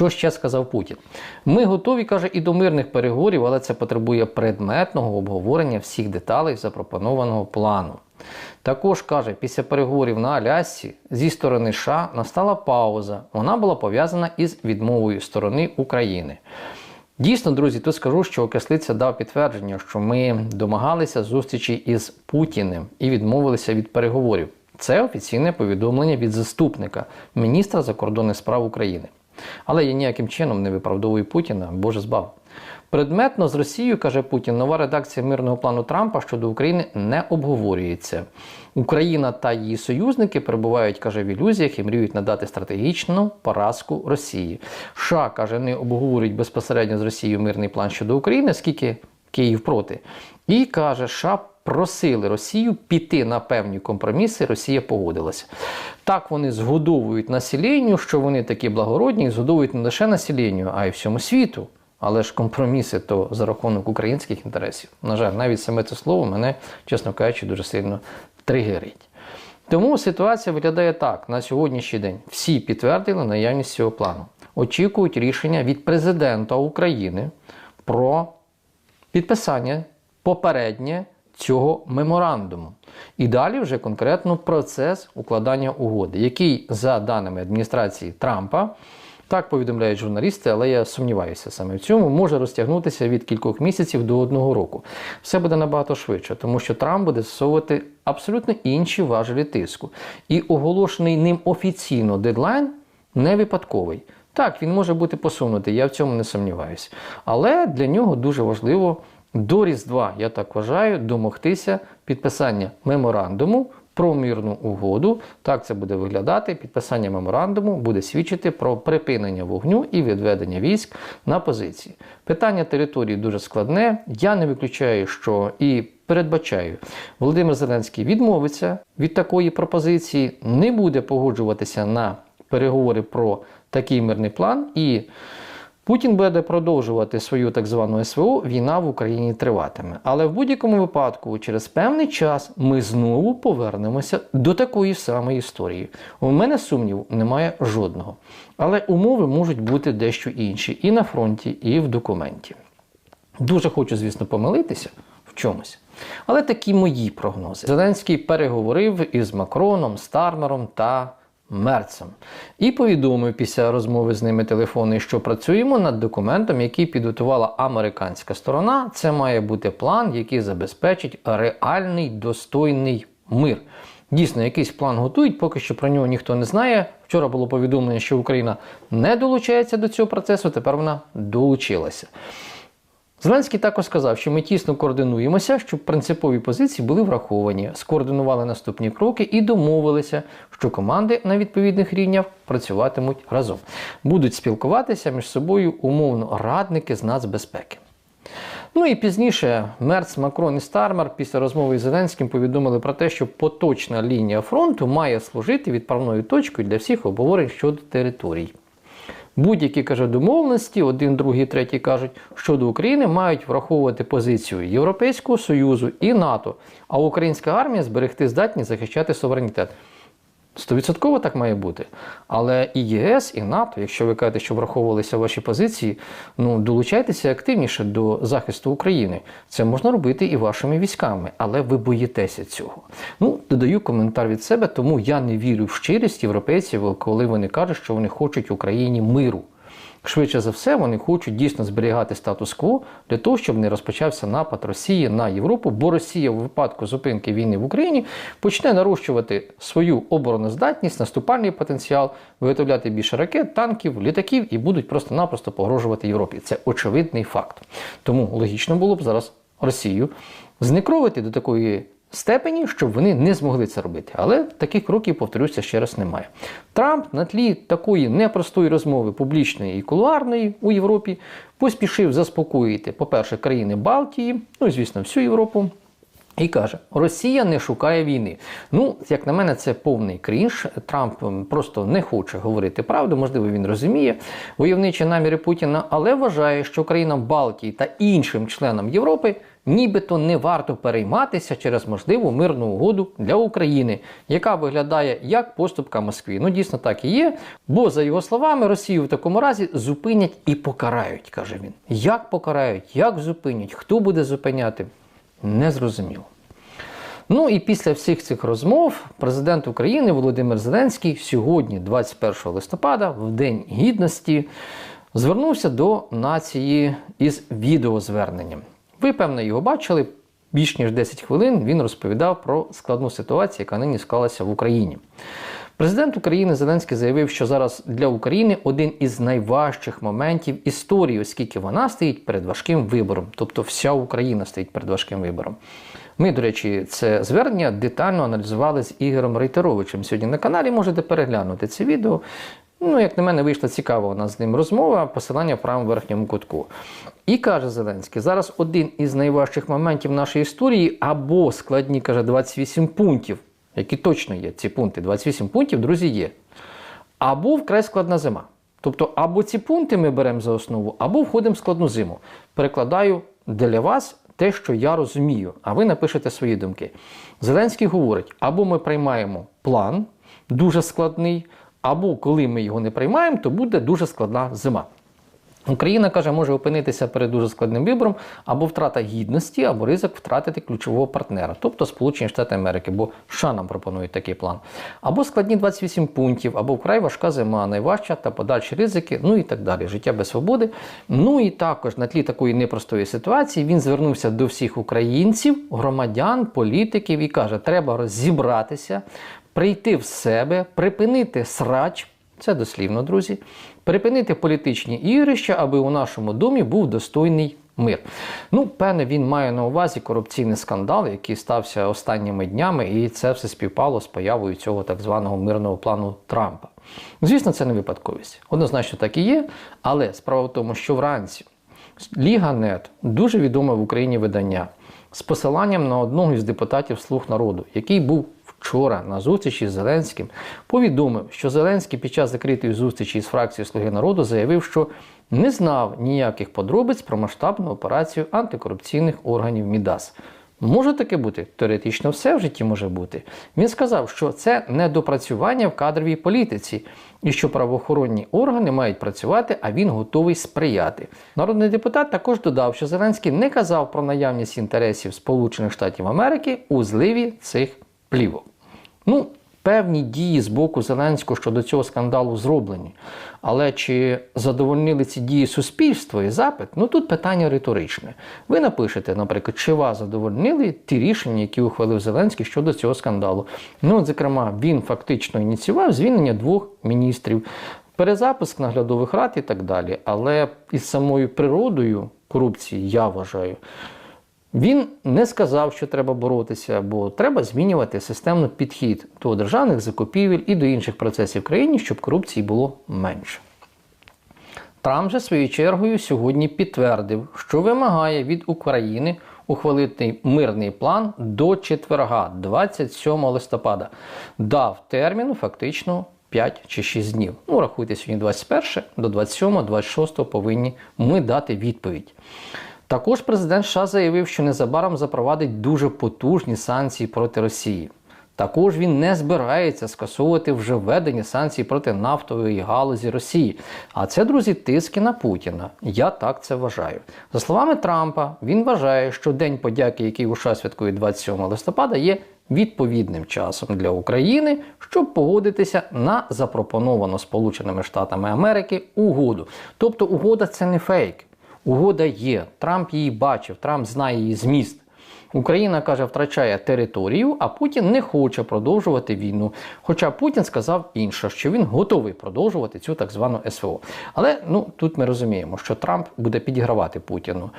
Що ще сказав Путін? Ми готові, каже, і до мирних переговорів, але це потребує предметного обговорення всіх деталей запропонованого плану. Також каже, після переговорів на Алясці зі сторони США настала пауза. Вона була пов'язана із відмовою сторони України. Дійсно, друзі, тут скажу, що Кислиця дав підтвердження, що ми домагалися зустрічі із Путіним і відмовилися від переговорів. Це офіційне повідомлення від заступника міністра закордонних справ України. Але я ніяким чином не виправдовую Путіна, Боже збав. Предметно з Росією, каже Путін, нова редакція мирного плану Трампа щодо України не обговорюється. Україна та її союзники перебувають, каже, в ілюзіях і мріють надати стратегічну поразку Росії. США каже, не обговорюють безпосередньо з Росією мирний план щодо України, скільки Київ проти. І каже, США просили Росію піти на певні компроміси. Росія погодилася. Так вони згодовують населенню, що вони такі благородні, і згодовують не лише населенню, а й всьому світу. Але ж компроміси то за рахунок українських інтересів. На жаль, навіть саме це слово мене, чесно кажучи, дуже сильно тригерить. Тому ситуація виглядає так: на сьогоднішній день всі підтвердили наявність цього плану. Очікують рішення від президента України про підписання попереднє цього меморандуму. І далі вже конкретно процес укладання угоди, який, за даними адміністрації Трампа, так повідомляють журналісти, але я сумніваюся саме в цьому, може розтягнутися від кількох місяців до одного року. Все буде набагато швидше, тому що Трамп буде застосовувати абсолютно інші важелі тиску. І оголошений ним офіційно дедлайн не випадковий. Так, він може бути посунутий, я в цьому не сумніваюся. Але для нього дуже важливо до Різдва, я так вважаю, домогтися підписання меморандуму про мирну угоду. Так це буде виглядати. Підписання меморандуму буде свідчити про припинення вогню і відведення військ на позиції. Питання території дуже складне. Я не виключаю, що і передбачаю, Володимир Зеленський відмовиться від такої пропозиції, не буде погоджуватися на переговори про такий мирний план і. Путін буде продовжувати свою так звану СВО, війна в Україні триватиме. Але в будь-якому випадку, через певний час, ми знову повернемося до такої самої історії. У мене сумніву немає жодного. Але умови можуть бути дещо інші і на фронті, і в документі. Дуже хочу, звісно, помилитися в чомусь. Але такі мої прогнози. Зеленський переговорив із Макроном, Стармером та Мерцем. І повідомив після розмови з ними телефонної, що працюємо над документом, який підготувала американська сторона. Це має бути план, який забезпечить реальний достойний мир. Дійсно, якийсь план готують, поки що про нього ніхто не знає. Вчора було повідомлення, що Україна не долучається до цього процесу, тепер вона долучилася. Зеленський також сказав, що ми тісно координуємося, щоб принципові позиції були враховані, скоординували наступні кроки і домовилися, що команди на відповідних рівнях працюватимуть разом, будуть спілкуватися між собою умовно радники з нацбезпеки. Ну і пізніше Мерц, Макрон і Стармер після розмови з Зеленським повідомили про те, що поточна лінія фронту має служити відправною точкою для всіх обговорень щодо територій. Будь-які каже домовленості, один, другий, третій кажуть, щодо України мають враховувати позицію Європейського Союзу і НАТО, а українська армія зберегти здатність захищати суверенітет. Стовідсотково так має бути. Але і ЄС, і НАТО, якщо ви кажете, що враховувалися ваші позиції, ну долучайтеся активніше до захисту України. Це можна робити і вашими військами, але ви боїтеся цього. Ну, додаю коментар від себе, тому я не вірю в щирість європейців, коли вони кажуть, що вони хочуть Україні миру. Швидше за все, вони хочуть дійсно зберігати статус-кво для того, щоб не розпочався напад Росії на Європу, бо Росія у випадку зупинки війни в Україні почне нарощувати свою обороноздатність, наступальний потенціал, виготовляти більше ракет, танків, літаків і будуть просто-напросто погрожувати Європі. Це очевидний факт. Тому логічно було б зараз Росію знекровити до такої степені, щоб вони не змогли це робити. Але таких кроків, повторюся, ще раз немає. Трамп на тлі такої непростої розмови публічної і кулуарної у Європі поспішив заспокоїти, по-перше, країни Балтії, ну і звісно, всю Європу. І каже, Росія не шукає війни. Ну, як на мене, це повний крінж. Трамп просто не хоче говорити правду. Можливо, він розуміє войовничі наміри Путіна, але вважає, що країнам Балтії та іншим членам Європи нібито не варто перейматися через можливу мирну угоду для України, яка виглядає як поступка Москві. Ну, дійсно так і є. Бо, за його словами, Росію в такому разі зупинять і покарають, каже він. Як покарають, як зупинять, хто буде зупиняти? Незрозуміло. Ну і після всіх цих розмов президент України Володимир Зеленський сьогодні, 21 листопада, в День Гідності, звернувся до нації із відеозверненням. Ви, певно, його бачили. Більш ніж 10 хвилин він розповідав про складну ситуацію, яка нині склалася в Україні. Президент України Зеленський заявив, що зараз для України один із найважчих моментів історії, оскільки вона стоїть перед важким вибором, тобто вся Україна стоїть перед важким вибором. Ми, до речі, це звернення детально аналізували з Ігорем Рейтеровичем сьогодні на каналі. Можете переглянути це відео. Ну, як на мене, вийшла цікава у нас з ним розмова, посилання в правому верхньому кутку. І каже Зеленський, зараз один із найважчих моментів нашої історії, або складні, каже, 28 пунктів, які точно є, ці пункти, 28 пунктів, друзі, є. Або вкрай складна зима. Тобто, або ці пункти ми беремо за основу, або входимо в складну зиму. Перекладаю для вас те, що я розумію, а ви напишете свої думки. Зеленський говорить: або ми приймаємо план дуже складний, або коли ми його не приймаємо, то буде дуже складна зима. Україна каже, може опинитися перед дуже складним вибором або втрата гідності, або ризик втратити ключового партнера, тобто Сполучені Штати Америки, бо США нам пропонують такий план. Або складні 28 пунктів, або вкрай важка зима, найважча та подальші ризики, ну і так далі. Життя без свободи. Ну і також на тлі такої непростої ситуації він звернувся до всіх українців, громадян, політиків і каже: треба розібратися, прийти в себе, припинити срач. Це дослівно, друзі. Припинити політичні ігрища, аби у нашому домі був достойний мир. Ну, певне, він має на увазі корупційний скандал, який стався останніми днями, і це все співпало з появою цього так званого мирного плану Трампа. Звісно, це не випадковість. Однозначно так і є, але справа в тому, що вранці Ліга Нет дуже відоме в Україні видання з посиланням на одного із депутатів Слуг народу, який був вчора на зустрічі з Зеленським, повідомив, що Зеленський під час закритої зустрічі з фракцією Слуги народу заявив, що не знав ніяких подробиць про масштабну операцію антикорупційних органів Мідас. Може таке бути? Теоретично все в житті може бути. Він сказав, що це недопрацювання в кадровій політиці і що правоохоронні органи мають працювати, а він готовий сприяти. Народний депутат також додав, що Зеленський не казав про наявність інтересів Сполучених Штатів Америки у зливі цих плівок. Ну, певні дії з боку Зеленського щодо цього скандалу зроблені. Але чи задовольнили ці дії суспільство і запит? Ну тут питання риторичне. Ви напишете, наприклад, чи вас задовольнили ті рішення, які ухвалив Зеленський щодо цього скандалу. Ну, зокрема, він фактично ініціював звільнення двох міністрів, перезапуск наглядових рад і так далі. Але із самою природою корупції, я вважаю. Він не сказав, що треба боротися, бо треба змінювати системний підхід до державних закупівель і до інших процесів в країні, щоб корупції було менше. Трамп же своєю чергою сьогодні підтвердив, що вимагає від України ухвалити мирний план до четверга, 27 листопада. Дав термін фактично 5 чи 6 днів. Ну, рахуйте сьогодні 21, до 27, 26 повинні ми дати відповідь. Також президент США заявив, що незабаром запровадить дуже потужні санкції проти Росії. Також він не збирається скасовувати вже введені санкції проти нафтової галузі Росії. А це, друзі, тиски на Путіна. Я так це вважаю. За словами Трампа, він вважає, що День подяки, який у США святкує 27 листопада, є відповідним часом для України, щоб погодитися на запропоновану Сполученими Штатами Америки угоду. Тобто угода це не фейк. Угода є. Трамп її бачив, Трамп знає її зміст. Україна каже, втрачає територію, а Путін не хоче продовжувати війну. Хоча Путін сказав інше, що він готовий продовжувати цю так звану СВО. Але ну тут ми розуміємо, що Трамп буде підігравати Путіну.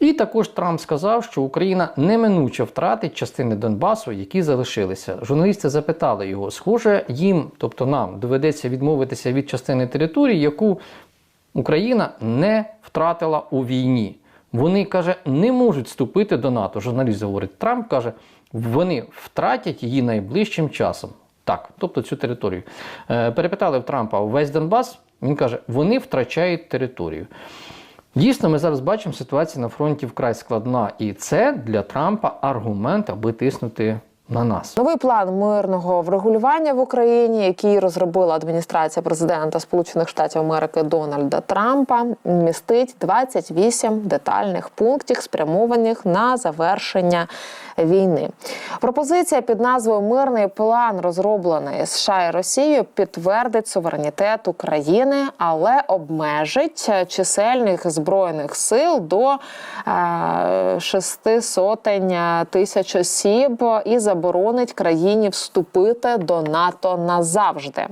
І також Трамп сказав, що Україна неминуче втратить частини Донбасу, які залишилися. Журналісти запитали його, схоже, їм, тобто нам, доведеться відмовитися від частини території, яку Україна не втратила у війні. Вони каже, не можуть вступити до НАТО. Журналіст говорить, Трамп каже, вони втратять її найближчим часом. Так, тобто цю територію. Е, перепитали в Трампа весь Донбас. Він каже, вони втрачають територію. Дійсно, ми зараз бачимо, ситуація на фронті вкрай складна, і це для Трампа аргумент, аби тиснути на нас. Новий план мирного врегулювання в Україні, який розробила адміністрація президента Сполучених Штатів Америки Дональда Трампа, містить 28 детальних пунктів, спрямованих на завершення війни. Пропозиція під назвою Мирний план, розроблений США і Росією, підтвердить суверенітет України, але обмежить чисельних збройних сил до е, шести сотень тисяч осіб і заборонить країні вступити до НАТО назавжди.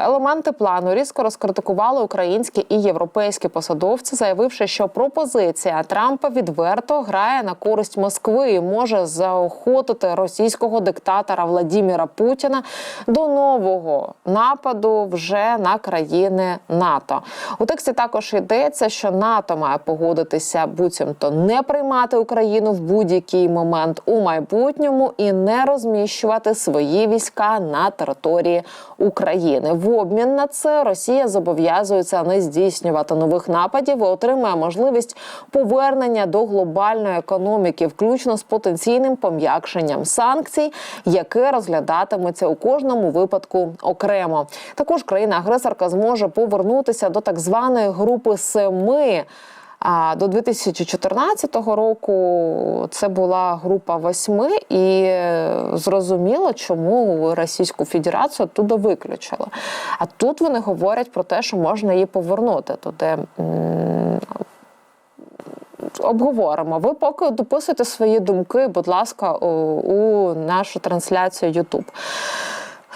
Елементи плану різко розкритикували українські і європейські посадовці, заявивши, що пропозиція Трампа відверто грає на користь Москви і може заохотити російського диктатора Владіміра Путіна до нового нападу вже на країни НАТО. У тексті також йдеться, що НАТО має погодитися буцімто не приймати Україну в будь-який момент у майбутньому і не розміщувати свої війська на території України. В обмін на це Росія зобов'язується не здійснювати нових нападів і отримає можливість повернення до глобальної економіки, включно з потенційним пом'якшенням санкцій, яке розглядатиметься у кожному випадку окремо. Також країна-агресорка зможе повернутися до так званої групи семи. А до 2014 року це була група восьми, і е, зрозуміло, чому Російську Федерацію туди виключили. А тут вони говорять про те, що можна її повернути туди. м, Обговоримо. Ви поки дописуйте свої думки, будь ласка, у, у нашу трансляцію YouTube.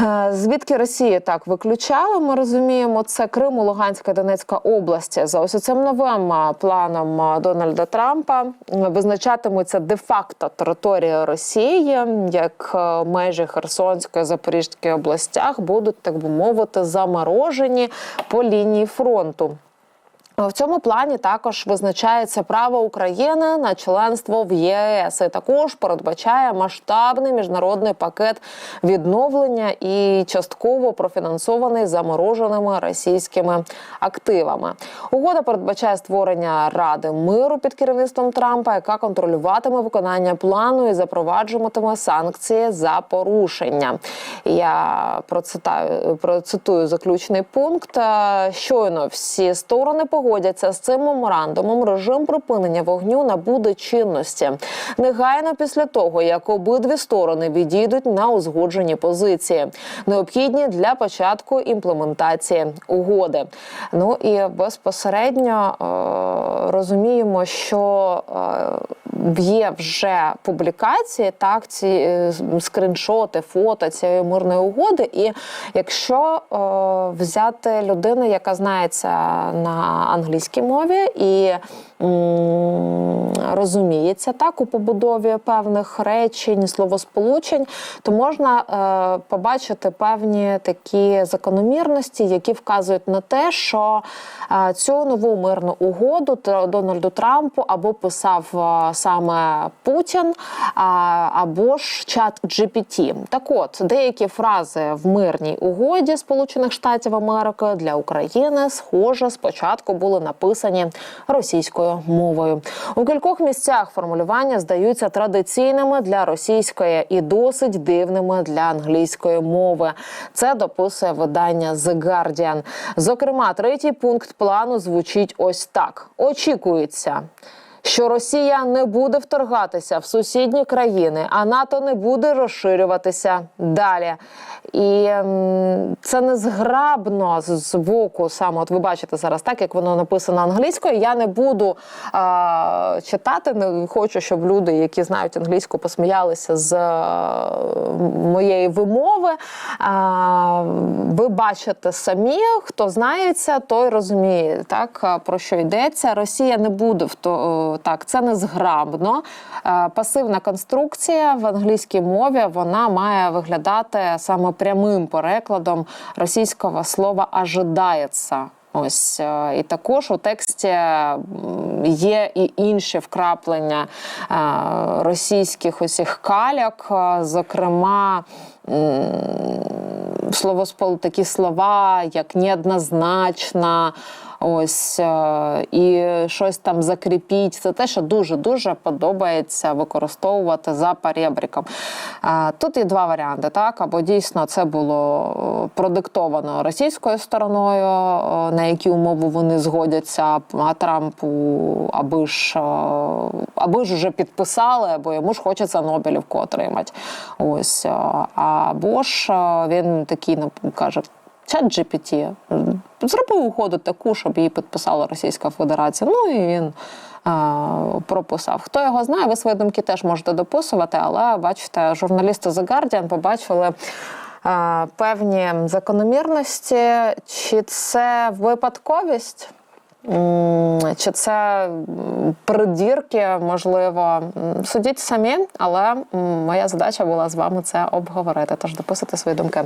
Е, Звідки Росія так виключала? Ми розуміємо, це Крим, Луганська Донецька області. За ось цим новим планом Дональда Трампа визначатимуться де-факто територія Росії, як е, межі Херсонської Запорізької областях будуть, так би мовити, заморожені по лінії фронту. В цьому плані також визначається право України на членство в ЄС. І також передбачає масштабний міжнародний пакет відновлення і частково профінансований замороженими російськими активами. Угода передбачає створення ради миру під керівництвом Трампа, яка контролюватиме виконання плану і запроваджуватиме санкції за порушення. Я процитую, процитую заключний пункт. Е, Щойно всі сторони погодяться з цим меморандумом. Режим припинення вогню набуде чинності негайно після того, як обидві сторони відійдуть на узгоджені позиції, необхідні для початку імплементації угоди. Ну і безпосередньо е, розуміємо, що е, є вже публікації, так ці е, скріншоти, фото цієї мирної угоди. І якщо е, взяти людину, яка знається на англійській мові і розуміється так у побудові певних речень, словосполучень, то можна е, побачити певні такі закономірності, які вказують на те, що цю нову мирну угоду Дональду Трампу або писав е, саме Путін, або ж чат GPT. Так от деякі фрази в мирній угоді Сполучених Штатів Америки для України, схоже, спочатку були написані російською мовою. У кількох місцях формулювання здаються традиційними для російської і досить дивними для англійської мови. Це дописує видання The Guardian. Зокрема, третій пункт плану звучить ось так: очікується. Що Росія не буде вторгатися в сусідні країни, а НАТО не буде розширюватися далі. І ем, це незграбно з, боку саме. От ви бачите зараз, так як воно написано англійською. Я не буду а, читати. Не хочу, щоб люди, які знають англійську, посміялися з а, моєї вимови. А, ви бачите самі, хто знається, той розуміє, так про що йдеться. Росія не буде в то так, це незграбно. Е, Пасивна конструкція в англійській мові вона має виглядати саме прямим перекладом російського слова «ожидається». Ось е, і також у тексті є і інші вкраплення е, російських усіх каляк, е, зокрема. М, Словоспол такі слова, як неоднозначна, ось е, і щось там закріпіть. Це те, що дуже дуже подобається використовувати за перебріком. Е, Тут є два варіанти: так або дійсно це було е, продиктовано російською стороною, на які умови вони згодяться, а Трампу аби ж аби ж уже підписали, або йому ж хочеться Нобелівку отримати. Ось е, або ж е, він такий каже. Чат GPT зробив угоду таку, щоб її підписала Російська Федерація. Ну і він а, прописав. Хто його знає, ви свої думки теж можете дописувати, але бачите, журналісти The Guardian побачили. а, Певні закономірності, чи це випадковість, чи це придірки, можливо, судіть самі, але моя задача була з вами це обговорити. Тож допустити свої думки.